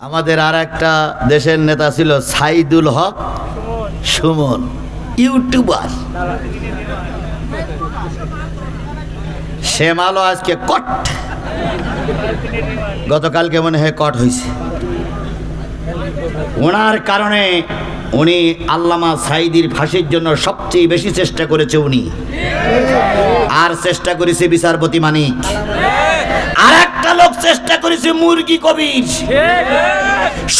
আমাদের আর একটা দেশের নেতা ছিল সাইদুল হক সুমন, ইউটিউবার। শ্যামালো আজকে কট গতকালকে মনে হয় কট হয়েছে ওনার কারণে উনি আল্লামা সাইদির ফাঁসির জন্য সবচেয়ে বেশি চেষ্টা করেছে উনি। আর চেষ্টা করেছে বিচারপতি মানিক। চেষ্টা করেছে মুরগি কবির।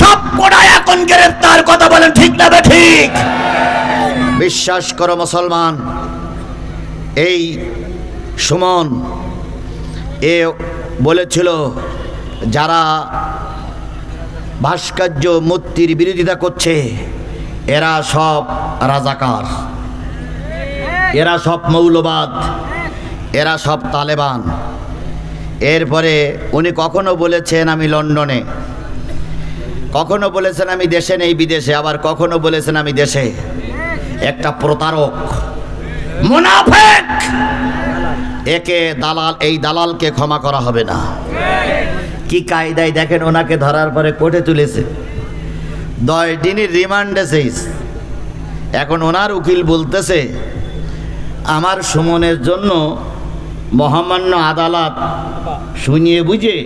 সব কটাই এখন গ্রেফতার কথা বলেন ঠিক না বে ঠিক? বিশ্বাস করো মুসলমান এই সুমন এ বলেছিল যারা ভাস্কর্য মূর্তির বিরোধিতা করছে এরা সব রাজাকার। এরা সব মৌলবাদ এরা সব তালেবান। এরপরে উনি কখনো বলেছেন আমি লন্ডনে, কখনো বলেছেন আমি দেশে নেই বিদেশে, আবার কখনো বলেছেন আমি দেশে। একটা প্রতারক, মুনাফেক! একে দালাল, এই দালালকে ক্ষমা করা হবে না। কি কায়দায় দেখেন ওনাকে ধরার পরে কোর্টে তুলেছে। দশ দিনের রিমান্ডে সেইস এখন ওনার উকিল বলতেছে, আমার সুমনের জন্য মহামান্য আদালত শুনিয়ে বুঝে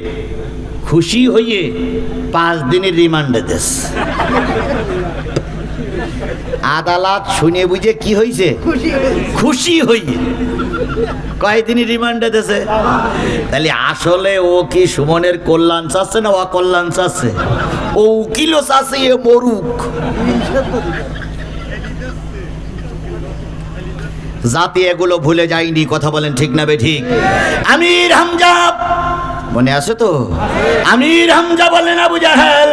খুশি হয়ে পাঁচ দিনের রিমান্ডে দেশ আদালত শুনে বুঝে কি হয়েছে খুশি হইয়ে। কয়দিনই রিমান্ডে দেশে তাহলে আসলে ও কি সুমনের কল্যাণ চাচ্ছে না অকল্যাণ চাচ্ছে? ও উকিলও চাচ্ছে এ মরুক। জাতি এগুলো ভুলে যায়নি, কথা বলেন ঠিক না ঠিক? আমির হামজা, মনে আছে তো? আমির হামজা বলেন আবু জাহেল।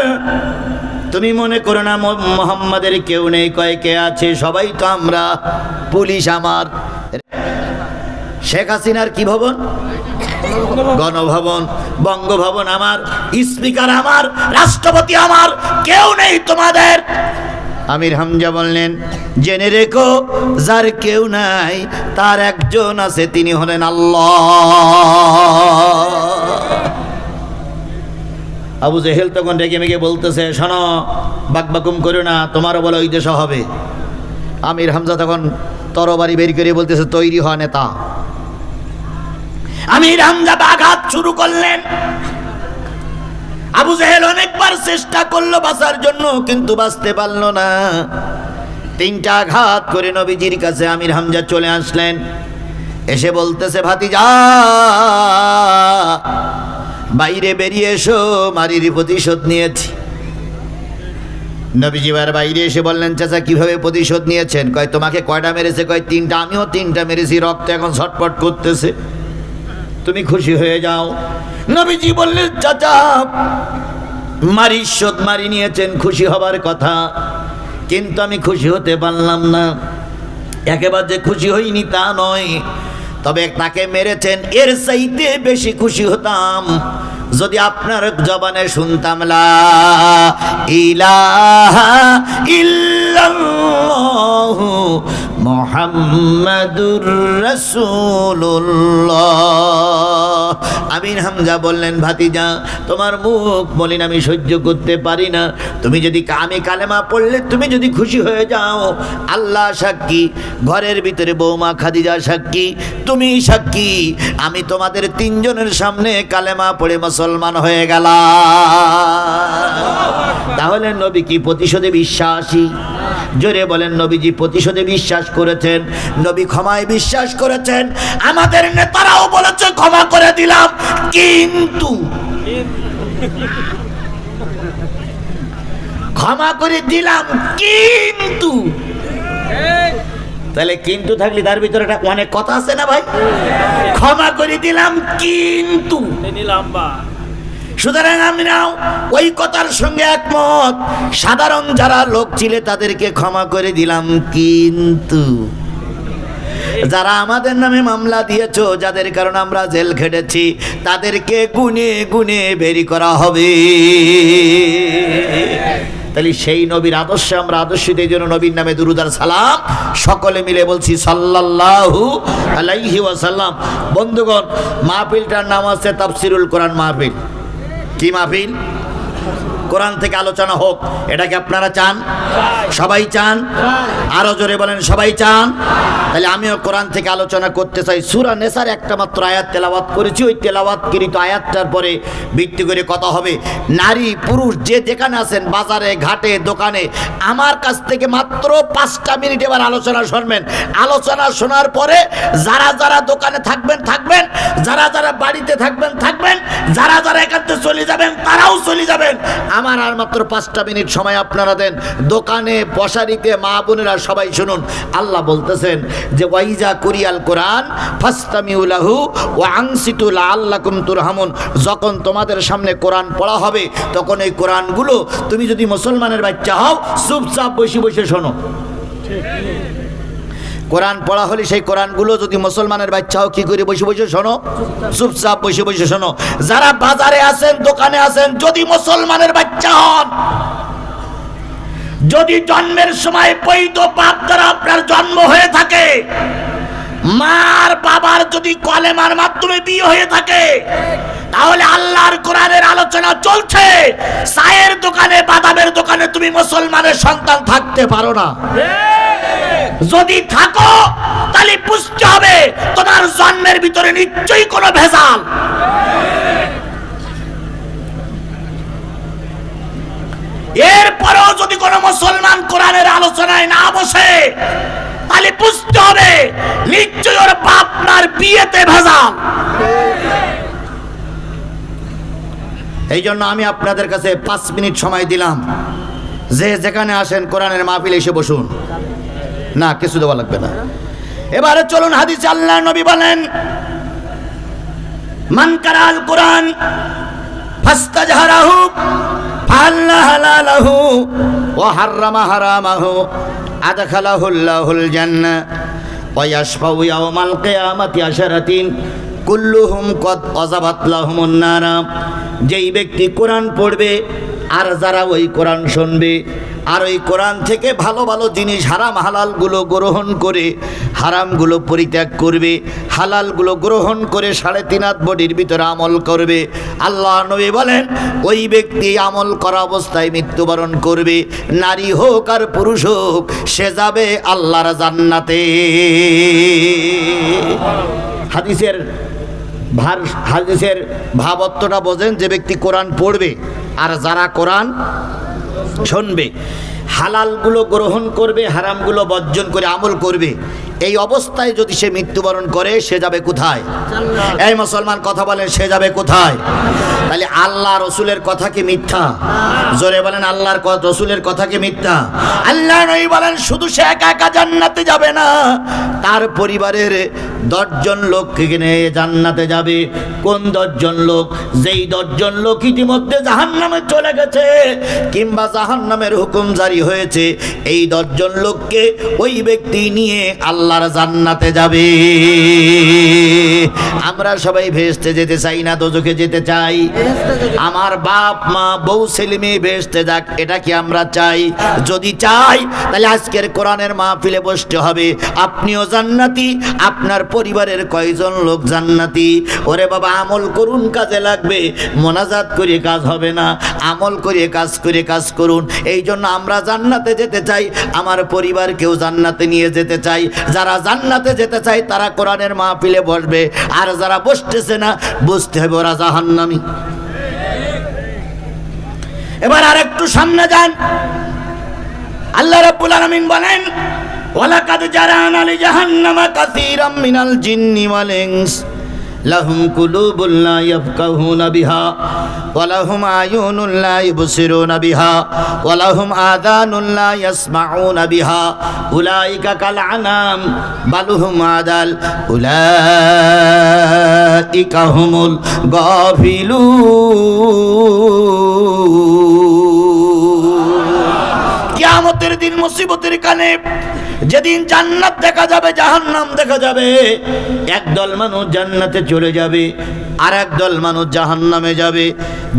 তুমি মনে করো না মোহাম্মদের কেউ নেই, কয় কে আছে? সবাই তো আমরা পুলিশ আমার। শেখ হাসিনার কি ভবন? গণভবন, বঙ্গভবন আমার, স্পিকার আমার, রাষ্ট্রপতি আমার, কেউ নেই তোমাদের। আমির হামজা বললেন, জেনে রেখো, যার কেউ নাই, তার একজন আছে, তিনি হলেন আল্লাহ। আবু জেহেল তখন রেগে মেগে বলতেছে, শোনো বাকবাকুম করো না, তোমারও বলো ওই দেশ হবে। আমির হামজা তখন তরবারি বের করে বলতেছে, তৈরি হওয়া নেতা। আমির হামজা আঘাত শুরু করলেন। আবু জেহেল অনেকবার চেষ্টা করল বাঁচার জন্য, কিন্তু বাঁচতে পারল না। তিনটা আঘাত করে নবীজির কাছে আমির হামজা চলে আসলেন। এসে বলতেছে, ভাতিজা, বাইরে বেরিয়ে এসো, মারির প্রতিশোধ নিয়েছি। নবীজিবার বাইরে এসে বললেন, চাচা, কীভাবে প্রতিশোধ নিয়েছেন? কয়, তোমাকে কয়টা মেরেছে? কয়, তিনটা। আমিও তিনটা মেরেছি, রক্ত এখন ছটপট করতেছে। তুমি খুশি হয়ে যাও। নবীজি বললেন, চাচা মারি শোধ মারি নিয়েছেন, খুশি হবার কথা। কিন্তু আমি খুশি হতে পারলাম না। একেবারে যে খুশি হইনি তা নয়, তবে তাকে মেরেছেন, এর চাইতে বেশি খুশি হতাম। যদি আপনার জবানে শুনতাম, লা ইলাহা ইল্লাল্লাহু মুহাম্মাদুর রাসূলুল্লাহ। আমির হামজা বললেন, ভাতিজা, তোমার মুখ বলিন আমি সহ্য করতে পারি না। তুমি যদি আমি কালেমা পড়লে তুমি যদি খুশি হয়ে যাও, আল্লাহ সাক্ষী, ঘরের ভিতরে বৌমা খাদিজা সাক্ষী, তুমি সাক্ষী। আমি তোমাদের তিনজনের সামনে কালেমা পড়ে মুসলমান হয়ে গেলাম। তাহলে নবী কি প্রতিশোধে বিশ্বাসী? জোরে বলেন, নবীজি প্রতিশোধে বিশ্বাস করেছেন। নবী ক্ষমায় বিশ্বাস করেছেন। আমাদের নেতারাও বলেছে, ক্ষমা করে দিলাম। কিন্তু ক্ষমা করে দিলাম, কিন্তু তাহলে কিন্তু থাকলে তার ভিতরে একটা অনেক কথা আছে না ভাই? ক্ষমা করে দিলাম, কিন্তু সুতরাং আমরাও ওই কথার সঙ্গে একমত। সাধারণ যারা লোক ছিলে তাদেরকে ক্ষমা করে দিলাম, কিন্তু যারা আমাদের নামে মামলা দিয়েছ, যাদের কারণে আমরা জেল খেটেছি, তাদেরকে গুনে গুনে বেরি করা হবে। তাহলে সেই নবীর আদর্শে আমরা আদর্শিত, এই জন্য নবীর নামে দুরুদার সালাম। সকলে মিলে বলছি, সাল্লাল্লাহু আলাইহি ওয়াসাল্লাম। বন্ধুগণ, মাহফিলটার নাম আছে তাফসিরুল কোরআন মাহফিল। কি মাহফিল কোরআন থেকে আলোচনা হোক, এটা কি আপনারা চান? সবাই চান? আরও জোরে বলেন, সবাই চান? তাহলে আমিও কোরআন থেকে আলোচনা করতে চাই। সুরা নেসার একটা মাত্র আয়াত তেলাওয়াত করেছি, ওই তেলাওয়াতকৃত আয়াতটার পরে ভিত্তি করে কথা হবে। নারী, পুরুষ, যে যেখানে আছেন, বাজারে, ঘাটে, দোকানে, আমার কাছ থেকে মাত্র পাঁচটা মিনিট এবার আলোচনা শুনবেন। আলোচনা শোনার পরে যারা যারা দোকানে থাকবেন থাকবেন। যারা যারা বাড়িতে থাকবেন থাকবেন। যারা যারা থেকে চলে যাবেন, তারাও চলে যাবেন। আমার আর মাত্র পাঁচটা মিনিট সময় আপনারা দেন। দোকানে, বসারিতে, মা বোনেরা সবাই শুনুন। আল্লাহ বলতেছেন যে, ওয়াইজা কুরিয়াল কোরআন ফাস্তামিউলাহু ও আংসিতুল আল্লাকুম তুরহামুন। যখন তোমাদের সামনে কোরআন পড়া হবে, তখন এই কোরআনগুলো তুমি যদি মুসলমানের বাচ্চা হও, চুপচাপ বসে বসে শোনো। কোরআন পড়া হলে সেই কোরআনগুলো যদি মুসলমানের বাচ্চাও কি করে বসে বসে শোনো? চুপচাপ বসে বসে শোনো। যারা বাজারে আছেন, দোকানে আছেন, যদি মুসলমানের বাচ্চা হন, যদি জন্মের সময় পৈত পাপ দ্বারা আপনার জন্ম হয়ে থাকে, মার বাবার যদি কলেমার মাধ্যমে বিয়ে হয়ে থাকে, তাহলে আল্লাহর কোরআনের আলোচনা চলছে। চায়ের দোকানে, বাদামের দোকানে তুমি মুসলমানের সন্তান থাকতে পারো না। যদি থাকো, তাহলে বুঝতে হবে তোমার জন্মের ভিতরে নিশ্চয়ই কোনো ভেজাল। যদি মুসলমান কোরআনের আলোচনায় না বসে, তাহলে বুঝতে হবে নিশ্চয়ই ওর বিয়েতে ভেজাল। এই জন্য আমি আপনাদের কাছে পাঁচ মিনিট সময় দিলাম। যে যেখানে আসেন কোরআনের মাহফিল এসে বসুন। না, কিছু দেওয়া লাগবে না। এবারে চলুন হাদিস আল্লাহ নবী বলেন, মান কারাল কোরআন, ফাস্তাজহারাহু ফাল্লা হালালাহু, ওয়া হাররামা হারামাহু আদখালাহুল্লাহুল জান্নাহ ওয়া ইয়াশফাউ ইয়াওমাল কিয়ামাতি আশারাতিন, কুল্লুহুম কদ অজাবাত লাহুমুন নারা। যেই ব্যক্তি কোরআন পড়বে আর যারা ওই কোরআন শুনবে, আর ওই কোরআন থেকে ভালো ভালো জিনিস, হারাম হালালগুলো গ্রহণ করে, হারামগুলো পরিত্যাগ করবে, হালালগুলো গ্রহণ করে সাড়ে তিন হাত বডির ভিতরে আমল করবে। আল্লাহ নবী বলেন, ওই ব্যক্তি আমল করা অবস্থায় মৃত্যুবরণ করবে, নারী হোক আর পুরুষ হোক, সে যাবে আল্লাহর জান্নাতে। হাদিসের ভার হাদিসের ভাবত্বটা বোঝেন যে ব্যক্তি কোরআন পড়বে আর যারা কোরআন শুনবে হালালগুলো গ্রহণ করবে হারামগুলো বর্জন করে আমল করবে এই অবস্থায় যদি সে মৃত্যুবরণ করে সে যাবে কোথায়? এই মুসলমান কথা বলেন সে যাবে কোথায়? তাহলে আল্লাহ রসুলের কথা কি মিথ্যা? জোরে বলেন আল্লাহর রসুলের কথা কি মিথ্যা? আল্লাহ নই বলেন শুধু সে একা একা জান্নাতে যাবে না। তার পরিবারের দশজন লোক নিয়ে জান্নাতে যাবে। কোন দশজন লোক? যেই দশজন লোক ইতিমধ্যে জাহান নামে চলে গেছে কিংবা জাহান নামের হুকুম জারি হয়েছে এই দশজন লোককে ওই ব্যক্তি নিয়ে আল্লাহর জান্নাতে যাবে। আমরা সবাই ভেস্তে যেতে চাই না, দোজখে যেতে চাই। আমার বাপ, মা, বউ, ছেলে মেয়ে ভেস্তে যাক, এটা কি আমরা চাই? যদি চাই, তাহলে আজকের কোরআনের মাহফিলে বসতে হবে। আপনিও জান্নাতি, আপনার পরিবারের কয়জন লোক জান্নাতি? ওরে বাবা, আমল করুন, কাজে লাগবে। মোনাজাত করে কাজ হবে না। আমল করে কাজ করে কাজ করুন। এই জন্য আমরা জান্নাতে যেতে চাই। আমার পরিবারকেও জান্নাতে নিয়ে যেতে চাই। যারা জান্নাতে যেতে চায়, তারা কোরআনের মাহফিলে বসবে। আর যারা বসতেছে না বুঝতে হবে ওরা জাহান্নামি। এবার আর একটু সামনে যান। আল্লাহ রাব্বুল আলামিন বলেন, ওয়ালাকাদ জারানা লি জাহান্নামা কাসীরাম মিনাল জিন্নি ওয়াল ইনস। লাহুম কুলুবুন লা ইয়াফকাহুনা বিহা ওয়ালাহুম আয়ুনুন লা ইবসিরুনা বিহা ওয়ালাহুম আযানুন লা ইয়াসমাউনা বিহা, উলাইকা কাল আনাম, বাল হুম আদাল, উলাইকা হুমুল গাফিলুন। কিয়ামতের দিন মুসিবতের কানে যেদিন জান্নাত দেখা যাবে, জাহান্নাম দেখা যাবে একদল মানুষ জান্নাতে চলে যাবে আর একদল মানুষ জাহান্নামে যাবে।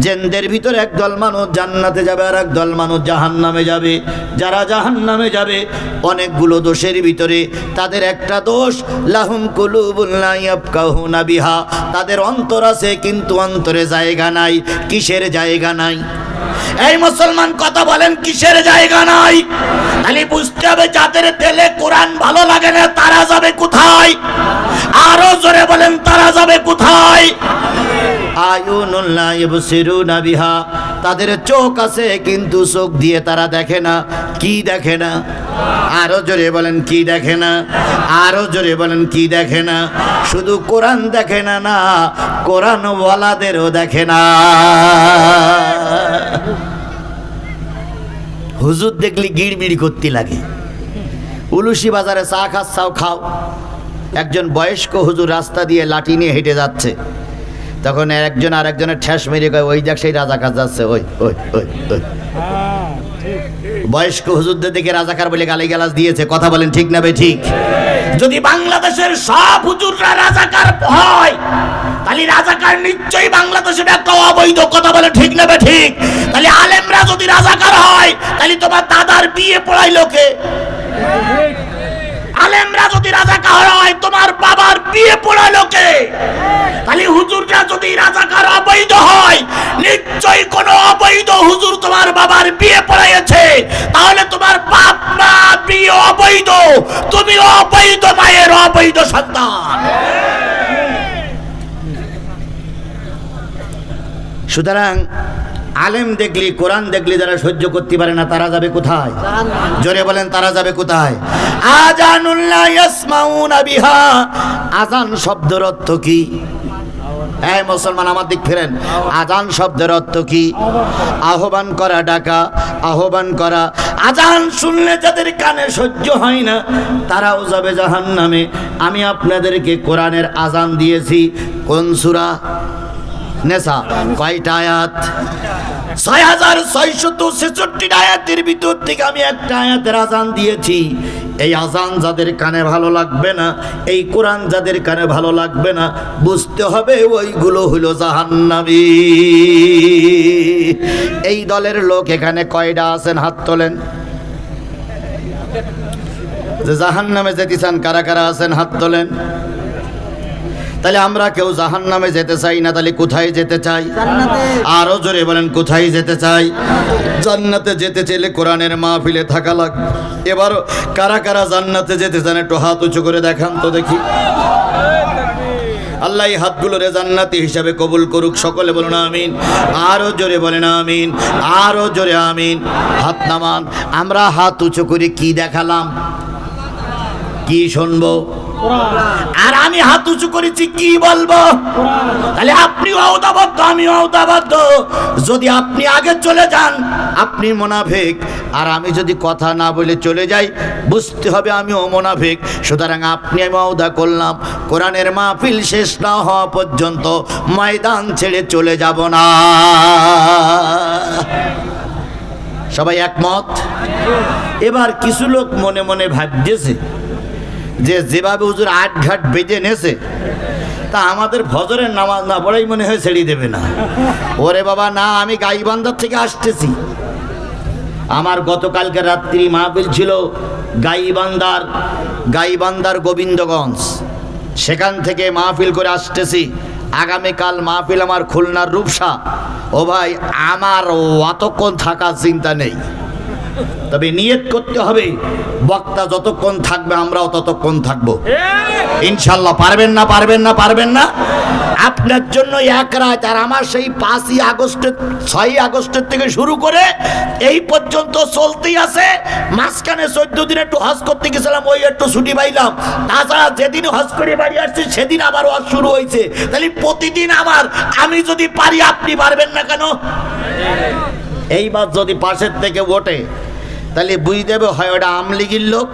জেনদের ভিতরে একদল মানুষ জান্নাতে যাবে আর একদল মানুষ জাহান্নামে যাবে। যারা জাহান্নামে যাবে, অনেকগুলো দোষের ভিতরে তাদের একটা দোষ, লাহুম কুলুবুল্লাহ বিহা। তাদের অন্তর আছে, কিন্তু অন্তরে জায়গা নাই, কিসের জায়গা নাই? এই মুসলমান কথা বলেন, কিসের জায়গা নাই? খালি বুঝতে হবে যাদের তেলে কোরআন ভালো লাগে না, তারা যাবে কোথায়? আরও জোরে বলেন, তারা যাবে কোথায়? আয়ুনুল্লাহ ইবসিরুনা বিহা। তাদের চোখ আছে, কিন্তু চোখ দিয়ে তারা দেখে না। কি দেখে না? আরও জোরে বলেন, কি দেখে না? আরও জোরে বলেন, কি দেখে না? শুধু কোরআন দেখে না না কোরআন ওয়ালাদেরও দেখে না। হুজুর দেখলি গিড়বিড়ি করতে লাগে। উলুসি বাজারে চা খাচ্ছাও খাও। একজন বয়স্ক হুজুর রাস্তা দিয়ে লাঠি নিয়ে হেঁটে যাচ্ছে। তখন একজন আর একজনের ঠেস মেরে কয়, ওই দেখ সেই রাজাকার যাচ্ছে, ওই ওই ওই ওই। বয়স্ক হুজুরদের দিকে রাজাকার বলে গালি গালাজ দিয়েছে। কথা বলেন ঠিক না ঠিক? যদি বাংলাদেশের সব হুজুররা রাজাকার হয়, তাহলে রাজাকার নিশ্চয়ই বাংলাদেশে একটা অবৈধ কথা বলে ঠিক না ঠিক? তাহলে আলেমরা যদি রাজাকার হয়, তাহলে তোমার দাদার বিয়ে পড়াই লোকে আলেমরা যদি রাজাকার হয়, তোমার বাবার বিয়ে পড়ালো কে তাহলে হুজুররা যদি রাজাকার অবৈধ হয়, নিশ্চয়ই কোনো অবৈধ হুজুর তোমার বাবার বিয়ে পড়াইছে তাহলে তোমার বাপ মা বিয়ে অবৈধ তুমি অবৈধ মায়ের অবৈধ সন্তান। সুতরাং আলেম দেখলি, কোরআন দেখলি যারা সহ্য করতে পারে না, তারা যাবে কোথায়? জোরে বলেন, তারা যাবে কোথায়? বিহা। আজান শব্দের অর্থ কি? হ্যাঁ মুসলমান, আমার দিক ফেরেন। আজান শব্দের অর্থ কি? আহ্বান করা, ডাকা। আহ্বান করা। আজান শুনলে যাদের কানে সহ্য হয় না, তারাও যাবে জাহান নামে আমি আপনাদেরকে কোরআনের আজান দিয়েছি। কোন সুরা? নেশা, কয়টা আয়াত? ছয় হাজার ছয়শত ছেষট্টি আয়াতের ভিতর থেকে আমি একটা আয়াতের আজান দিয়েছি। এই আজান যাদের কানে ভালো লাগবে না, এই কোরআন যাদের কানে ভালো লাগবে না, বুঝতে হবে ওইগুলো হলো জাহান্নাবি এই দলের লোক এখানে কয়টা আছেন? হাত তোলেন। যে জাহান নামে যেতে চান, কারা কারা আছেন? হাত তোলেন। তাহলে আমরা কেউ জাহান নামে যেতে চাই না তাহলে কোথায় যেতে চাই? আরও জোরে বলেন কোথায় যেতে চাই? জান্নাতে যেতে চাইলে কোরআনের মাহফিলে থাকা লাগবে এবার কারা কারা জান্নাতে যেতে চান একটু হাত উঁচু করে দেখান তো দেখি। আল্লাহ এই হাতগুলোরে জান্নাতি হিসাবে কবুল করুক সকলে বলুন আমিন। আরও জোরে বলেন আমিন আরও জোরে আমিন। হাত নামান আমরা হাত উঁচু করে কি দেখালাম? কি শুনব? আর আমি হাত উঁচু করেছি কি বলব? তাহলে আপনি অবদাবদ্ধ আমি অবদাবদ্ধ যদি আপনি আগে চলে যান আপনি মোনাফেক। আর আমি যদি কথা না বলে চলে যাই বুঝতে হবে আমিও মোনাফেক। সুতরাং আপনি আমি অবদা করলাম। কোরআনের মাহফিল শেষ না হওয়া পর্যন্ত ময়দান ছেড়ে চলে যাব না। সবাই একমত? এবার কিছু লোক মনে মনে ভাবতেছে যে যেভাবে হুজুর আট ঘাট বেজে নেছে, তা আমাদের ফজরের নামাজ না পড়াই মনে হয় ছেড়ে দেবে না। ওরে বাবা, না, আমি গাইবান্ধার থেকে আসতেছি। আমার গতকালকে রাত্রি মাহফিল ছিল গাইবান্দার গাইবান্দার গোবিন্দগঞ্জ। সেখান থেকে মাহফিল করে আসতেছি। আগামীকাল মাহফিল আমার খুলনার রূপসা। ও ভাই, আমার অতক্ষণ থাকার চিন্তা নেই। তবে নিয়ত করতে হবে, বক্তা যতক্ষণ থাকবে, আমরাও ততক্ষণ থাকব। ইনশাল্লাহ, পারবেন না পারবেন না পারবেন না। আপনার জন্য এক রাত, আর আমার সেই পাঁচই আগস্টের, ছয়ই আগস্টের থেকে শুরু করে এই পর্যন্ত চলতেই আছে। মাঝখানে চোদ্দ দিন একটু হজ করতে গেছিলাম, ওই একটু ছুটি পাইলাম। তাছাড়া যেদিন হজ করে বাড়ি আসছি, সেদিন আবার হজ শুরু হয়েছে। তাহলে প্রতিদিন আমার, আমি যদি পারি, আপনি পারবেন না কেন? এইবার যদি পাশের থেকে ওঠে তাহলে বুঝ দেবে হয় ওটা আমলিগির লোক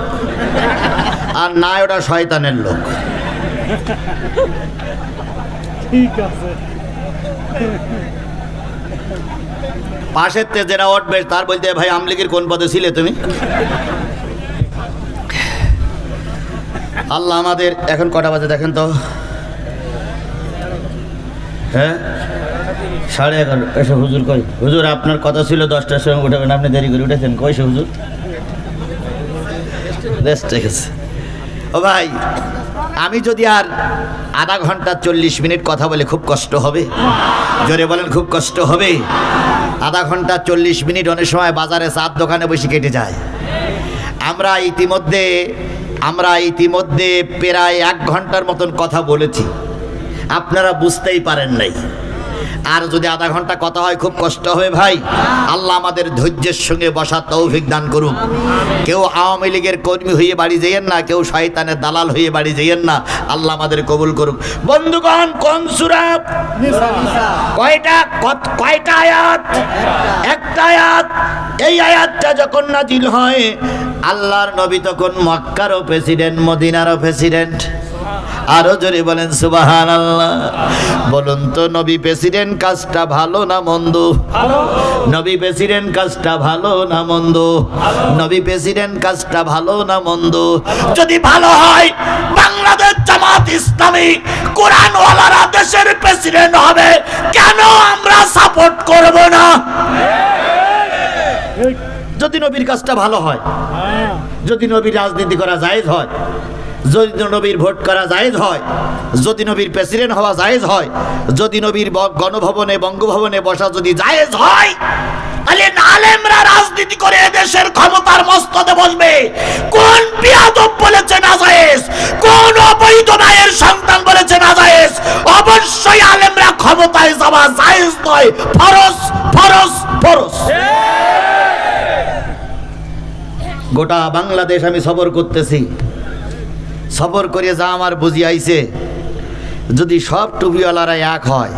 আর না ওটা শয়তানের লোক। ঠিক আছে। পাশের তে যারা উঠবে তার বলতে ভাই আমলিগির কোন পদে ছিলে তুমি? আল্লাহ আমাদের এখন কটা বাজে দেখেন তো? হ্যাঁ? সাড়ে এগারো, এসে হুজুর, কই? হুজুর, আপনার কথা ছিল দশটার সময় উঠাবেন আপনি দেরি করে উঠেছেন কইসে হুজুর? ঠিক আছে। ও ভাই, আমি যদি আর আধা ঘণ্টা চল্লিশ মিনিট কথা বলে খুব কষ্ট হবে, জোরে বলেন খুব কষ্ট হবে, আধা ঘণ্টা চল্লিশ মিনিট অনেক সময় বাজারে চার দোকানে বসে কেটে যায়। আমরা ইতিমধ্যে আমরা ইতিমধ্যে প্রায় এক ঘণ্টার মতন কথা বলেছি। আপনারা বুঝতেই পারেন নাই। আর যদি আধা ঘণ্টা কথা হয়, খুব কষ্ট হবে ভাই। আল্লাহ আমাদের ধৈর্যের সঙ্গে বসা তৌফিক দান করুন কেউ আওয়ামী লীগের কর্মী হয়ে বাড়ি যাইয়েন না, কেউ শয়তানের দালাল হয়ে বাড়ি যাইয়েন না, আল্লাহ আমাদের কবুল করুক। বন্ধুগণ, কোন সুরাব কয়টা? কয়টা আয়াত? একটা আয়াত। এই আয়াতটা যখন নাজিল হয়, আল্লাহর নবী তখন মক্কারও প্রেসিডেন্ট, মদিনারও প্রেসিডেন্ট। আরও জোরে বলেন সুবাহান আল্লাহ বলুন তো, নবী প্রেসিডেন্ট কাজটা ভালো না মন্দ? নবী প্রেসিডেন্ট কাজটা ভালো না মন্দ? নবী প্রেসিডেন্ট কাজটা ভালো না মন্দ? যদি ভালো হয়, বাংলাদেশ জামাত ইসলামী কোরআনওয়ালারা দেশের প্রেসিডেন্ট হবে। কেন আমরা সাপোর্ট করব না? যদি নবীর কাজটা ভালো হয়, যদি নবীর রাজনীতি করা জায়েজ হয় যদি নবীর ভোট করা জায়েজ হয় যদি নবীর প্রেসিডেন্ট হওয়া জায়েজ হয় যদি নবীর গণভবনে বঙ্গভবনে বসা যদি জায়েজ হয় তাহলে আলেমরা রাজনীতি করে দেশের ক্ষমতার মস্তদে বসবে। কোন বিয়াদব বলেছে না জায়েজ? কোন অবৈধ মায়ের সন্তান বলেছে না জায়েজ? অবশ্যই আলেমরা ক্ষমতায় যাওয়া জায়েজ নয়। ফরজ ফরজ ফরজ। গোটা বাংলাদেশ আমি সফর করতেছি। সফর করে যা আমার বুঝি আইছে যদি সব টুপিওয়ালারা এক হয়,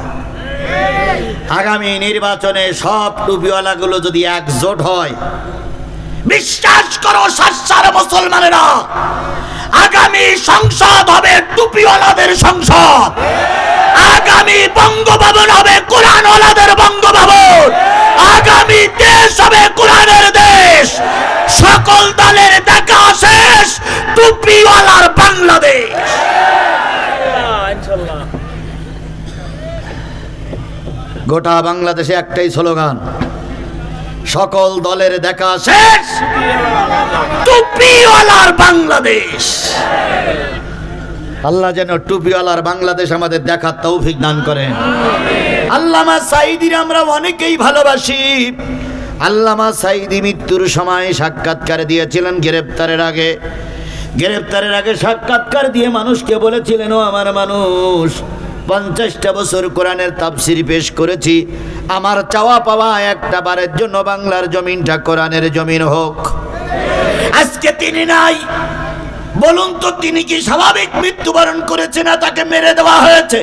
আগামী নির্বাচনে সব টুপিওয়ালাগুলো যদি একজোট হয় বিশ্বাস করো সার মুসলমানেরা। আগামী সংসদ হবে টুপিওয়ালাদের সংসদ। আগামী বঙ্গভবন হবে কোরআনওয়ালাদের বঙ্গভবন। আগামী দেশ হবে কোরআনের দেশ। সকল দলের দেখা শেষ, টুপিওয়ালার বাংলাদেশ। গোটা বাংলাদেশে একটাই স্লোগান। সকল দলের দেখা শেষ। টুপিওয়ালার বাংলাদেশ। আল্লাহ যেন টুপিওয়ালার বাংলাদেশ আমাদের দেখার তৌফিক দান করেন। আল্লামা সাইদির আমরা অনেকেই ভালোবাসি। আল্লামা সাইদি মৃত্যুর সময় সাক্ষাৎকার দিয়েছিলেন গ্রেপ্তারের আগে। গ্রেপ্তারের আগে সাক্ষাৎকার দিয়ে মানুষকে বলেছিলেন ও আমার মানুষ পঞ্চাশটা বছর কোরআনের তাফসির পেশ করেছি। আমার চাওয়া পাওয়া একটা বারের জন্য বাংলার জমিনটা কোরআনের জমিন হোক। আজকে তিনি নাই। বলুন তো তিনি কি স্বাভাবিক মৃত্যুবরণ করেছে না তাকে মেরে দেওয়া হয়েছে?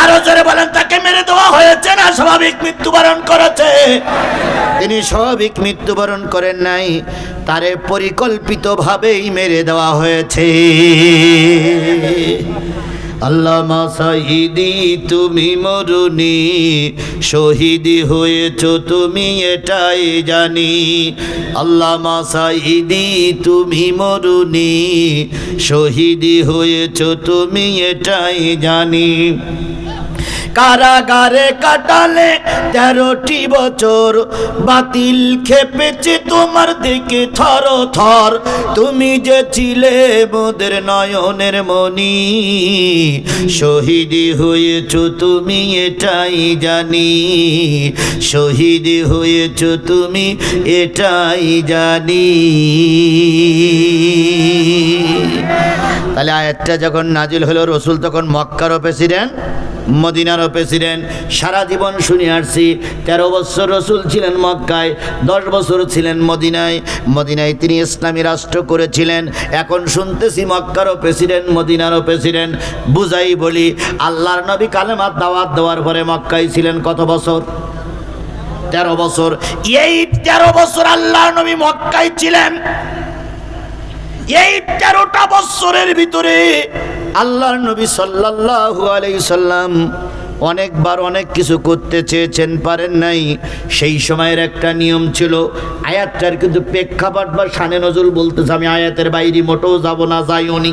আরও জোরে বলেন, তাকে মেরে দেওয়া হয়েছে না স্বাভাবিক মৃত্যুবরণ করেছে? তিনি স্বাভাবিক মৃত্যুবরণ করেন নাই, তারে পরিকল্পিতভাবেই মেরে দেওয়া হয়েছে। আল্লামা সাহিদি তুমি মরুনি শহীদি হয়েছ তুমি এটাই জানি। আল্লামা সাহিদি তুমি মরুনি শহীদি হয়েছ তুমি এটাই জানি। কারাগারে কাটালে তেরোটি বছর। বাতিল খেপেছে তোমার দিকে থর থর। তুমি যে ছিলে মোদের নয়নের মনি শহীদ হয়েছ তুমি এটাই জানি। শহীদ হয়েছ তুমি এটাই জানি। তাহলে আয়াতটা যখন নাজিল হলো, রসুল তখন মক্কারও প্রেসিডেন্ট? মদিনারও প্রেসিডেন্ট, সারা জীবন শুনে আসছি, তেরো বছর রসুল ছিলেন মক্কায়, দশ বছর ছিলেন মদিনায়। মদিনায় তিনি ইসলামী রাষ্ট্র করেছিলেন, এখন শুনতেছি মক্কারও প্রেসিডেন্ট, মদিনারও প্রেসিডেন্ট। বুঝাই বলি, আল্লাহর নবী কালেমার দাওয়াত দেওয়ার পরে মক্কায় ছিলেন কত বছর? তেরো বছর। এই তেরো বছর আল্লাহর নবী মক্কায় ছিলেন। এই তেরোটা বৎসরের ভিতরে আল্লাহ নবী সাল্লাল্লাহু আলাইহি সাল্লাম অনেকবার অনেক কিছু করতে চেয়েছেন, পারেন নাই। সেই সময়ের একটা নিয়ম ছিল, আয়াতটার কিন্তু প্রেক্ষাপট বা সানে নজরুল বলতেছে, আমি আয়াতের বাইরে মোটেও যাব না, যাইও নি।